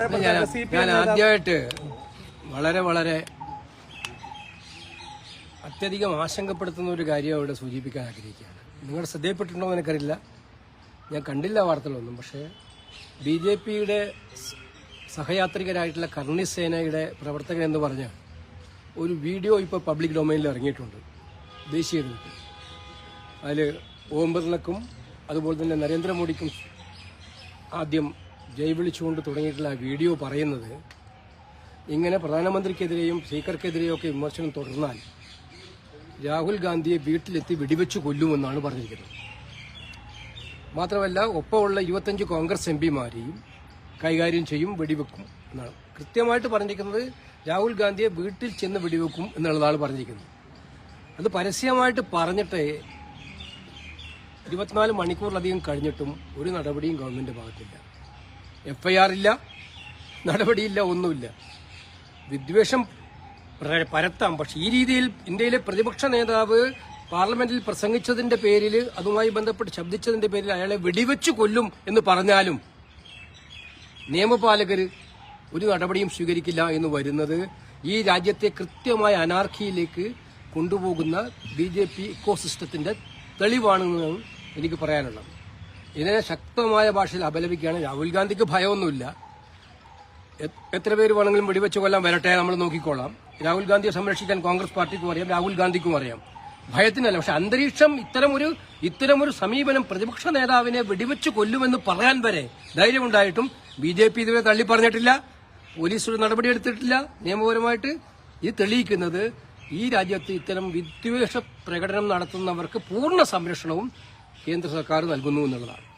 ഞാൻ ആദ്യമായിട്ട് വളരെ വളരെ അത്യധികം ആശങ്കപ്പെടുത്തുന്ന ഒരു കാര്യം അവിടെ സൂചിപ്പിക്കാൻ ആഗ്രഹിക്കുകയാണ്. നിങ്ങൾ ശ്രദ്ധയപ്പെട്ടിട്ടുണ്ടോ എന്ന് എനിക്കറിയില്ല. ഞാൻ കണ്ടില്ല വാർത്തകളൊന്നും പക്ഷേ ബി ജെ പിയുടെ സഹയാത്രികരായിട്ടുള്ള കർണി സേനയുടെ പ്രവർത്തകൻ എന്ന് പറഞ്ഞ ഒരു വീഡിയോ ഇപ്പോൾ പബ്ലിക് ഡൊമൈനിൽ ഇറങ്ങിയിട്ടുണ്ട്. ദേശീയ തലത്തിൽ. അതിൽ ഓം ബിർളക്കും അതുപോലെ തന്നെ നരേന്ദ്രമോദിക്കും ആദ്യം ജയ് വിളിച്ചുകൊണ്ട് തുടങ്ങിയിട്ടുള്ള വീഡിയോ പറയുന്നത് ഇങ്ങനെ പ്രധാനമന്ത്രിക്കെതിരെയും സ്പീക്കർക്കെതിരെയും ഒക്കെ വിമർശനം തുടർന്നാൽ രാഹുൽ ഗാന്ധിയെ വീട്ടിലെത്തി വെടിവെച്ച് കൊല്ലുമെന്നാണ് പറഞ്ഞിരിക്കുന്നത്. മാത്രമല്ല ഒപ്പമുള്ള ഇരുപത്തഞ്ച് കോൺഗ്രസ് എം പിമാരെയും കൈകാര്യം ചെയ്യും വെടിവെക്കും എന്നാണ്. കൃത്യമായിട്ട് പറഞ്ഞിരിക്കുന്നത് രാഹുൽ ഗാന്ധിയെ വീട്ടിൽ ചെന്ന് വെടിവെക്കും എന്നുള്ളതാണ് പറഞ്ഞിരിക്കുന്നത്. അത് പരസ്യമായിട്ട് പറഞ്ഞിട്ട് ഇരുപത്തിനാല് മണിക്കൂറിലധികം കഴിഞ്ഞിട്ടും ഒരു നടപടിയും ഗവൺമെന്റ് ഭാഗത്തില്ല. എഫ് ഐ ആർ ഇല്ല നടപടിയില്ല ഒന്നുമില്ല. വിദ്വേഷം പ്ര- പരത്താം. പക്ഷെ ഈ രീതിയിൽ ഇന്ത്യയിലെ പ്രതിപക്ഷ നേതാവ് പാർലമെന്റിൽ പ്രസംഗിച്ചതിന്റെ പേരിൽ അതുമായി ബന്ധപ്പെട്ട് ശബ്ദിച്ചതിന്റെ പേരിൽ അയാളെ വെടിവെച്ചു കൊല്ലും എന്ന് പറഞ്ഞാലും നിയമപാലകർ ഒരു നടപടിയും സ്വീകരിക്കില്ല എന്ന് വരുന്നത് ഈ രാജ്യത്തെ കൃത്യമായ അനാർക്കിയിലേക്ക് കൊണ്ടുപോകുന്ന ബി ജെ പി ഇക്കോസിസ്റ്റത്തിന്റെ തെളിവാണെന്നാണ് എനിക്ക് പറയാനുള്ളത്. ഇതിനെ ശക്തമായ ഭാഷയിൽ അപലപിക്കുകയാണ്. രാഹുൽ ഗാന്ധിക്ക് ഭയമൊന്നുമില്ല. എത്ര പേര് വേണമെങ്കിലും വെടിവെച്ച് കൊല്ലാൻ വരട്ടെ നമ്മൾ നോക്കിക്കോളാം. രാഹുൽ ഗാന്ധിയെ സംരക്ഷിക്കാൻ കോൺഗ്രസ് പാർട്ടിക്കും അറിയാം രാഹുൽ ഗാന്ധിക്കും അറിയാം. ഭയത്തിനല്ല പക്ഷെ അന്തരീക്ഷം ഇത്തരമൊരു ഇത്തരമൊരു സമീപനം പ്രതിപക്ഷ നേതാവിനെ വെടിവെച്ച് കൊല്ലുമെന്ന് പറയാൻ വരെ ധൈര്യമുണ്ടായിട്ടും ബി ജെ പി ഇതുവരെ തള്ളി പറഞ്ഞിട്ടില്ല പോലീസ് ഒരു നടപടിയെടുത്തിട്ടില്ല നിയമപരമായിട്ട് ഇത് തെളിയിക്കുന്നത് ഈ രാജ്യത്ത് ഇത്തരം വിദ്വേഷ പ്രകടനം നടത്തുന്നവർക്ക് പൂർണ സംരക്ഷണവും കേന്ദ്ര സർക്കാർ നൽകുന്നു എന്നുള്ളതാണ്.